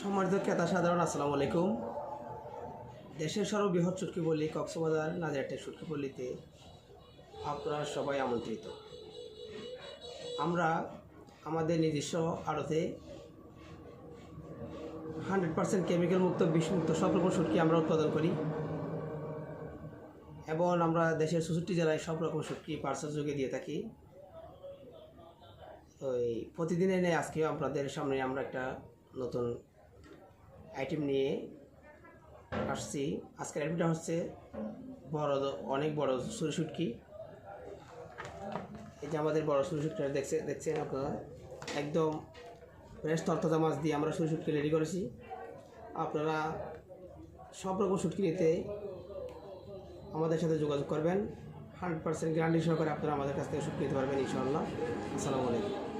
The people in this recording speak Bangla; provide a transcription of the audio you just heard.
সম্মানিত ক্রেতা, সাধারণ আসসালামু আলাইকুম। দেশের সর্ববৃহৎ সুটকি পল্লী কক্সবাজার নাজিরাটের সুটকি পল্লীতে আপনারা সবাই আমন্ত্রিত। আমরা আমাদের নিজস্ব আড়তে হান্ড্রেড পার্সেন্ট কেমিক্যাল মুক্ত বিষমুক্ত সব রকম সুটকি আমরা উৎপাদন করি। এবং আমরা দেশের চৌষট্টি জেলায় সব রকম সুটকি পার্সেল যোগে দিয়ে থাকি। ওই প্রতিদিনের নেই আজকে আপনাদের সামনে আমরা একটা নতুন আইটেম নিয়ে আসছি। আজকের আইটেমটা হচ্ছে বড় অনেক বড় সুরি শুটকি এই যে আমাদের বড় সুরি শুটকিটা দেখছে দেখছেন আপনারা? একদম ফ্রেশ তরতাজা মাছ দিয়ে আমরা সুরি শুটকি রেডি করেছি। আপনারা সব রকম শুটকি নিতে আমাদের সাথে যোগাযোগ করবেন। হান্ড্রেড পার্সেন্ট গ্যারান্টি সহকারে আপনারা আমাদের কাছ থেকে শুটকি নিতে পারবেন, ইনশাআল্লাহ। আসসালামু আলাইকুম।